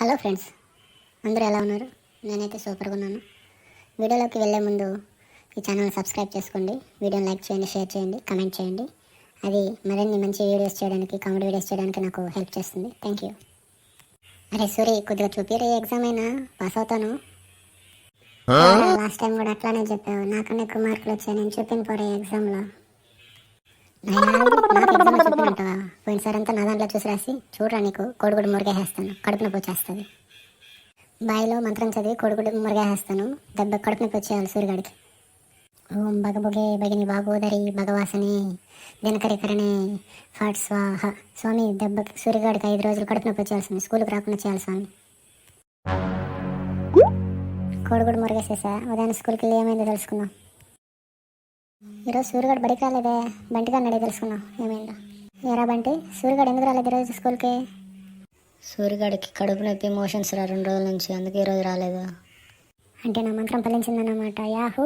Hello friends అందరూ ఎలా ఉన్నారు? నేనైతే సూపర్గా ఉన్నాను. వీడియోలోకి వెళ్ళే ముందు ఈ ఛానల్ సబ్స్క్రైబ్ చేసుకోండి. వీడియోని లైక్ చేయండి షేర్ చేయండి కమెంట్ చేయండి. అది మరిన్ని మంచి వీడియోస్ చేయడానికి కామెడీ వీడియోస్ చేయడానికి నాకు హెల్ప్ చేస్తుంది. థ్యాంక్ యూ అరే సూరి కొద్దిగా చూపిరే ఎగ్జామ్ అయినా? పాస్ అవుతాను. లాస్ట్ టైం కూడా అట్లానే చెప్పావు. నాకన్నా ఎక్కువ మార్కులు వచ్చాయి నేను చెప్పిన పోరే ఎగ్జామ్లో చెప్పినట్టుగా సార్ అంతా నా దాంట్లో చూసి రాసి చూడరా నీకు కోడిగుడు మురిగేసేస్తాను కడుపు నొప్పి వచ్చేస్తుంది బాయిలో మంత్రం చదివి కోడిగుడు మురిగేసేస్తాను దెబ్బ కడుపు నొప్పి వచ్చేయాలి సూర్యుడికి ఓం బగబుగే భగిని బాగోదరి భగవాసని దినకరికరణే ఫాట్ స్వాహ. స్వామి దెబ్బ సూర్యగాడికి ఐదు రోజులు కడుపు నొప్పి వచ్చేయాల్సింది స్కూల్కి రాకుండా చేయాలి స్వామి. కోడిగుడు మురిగేసేసా ఉదయం స్కూల్కి వెళ్ళి ఏమైందో తెలుసుకుందాం. ఈరోజు సూర్యగడు బడికి రాలేదే బంటిగా నడి తెలుసుకున్నావు ఏమైందో. ఎరా బంటి సూర్యగడు ఎందుకు రాలేదు ఈరోజు స్కూల్కి? సూర్యగడికి కడుపు నొప్పి మోషన్స్ రా రెండు రోజుల నుంచి అందుకే ఈరోజు రాలేదు. అంటే నా మంత్రం ఫలించిందన్నమాట. యాహూ!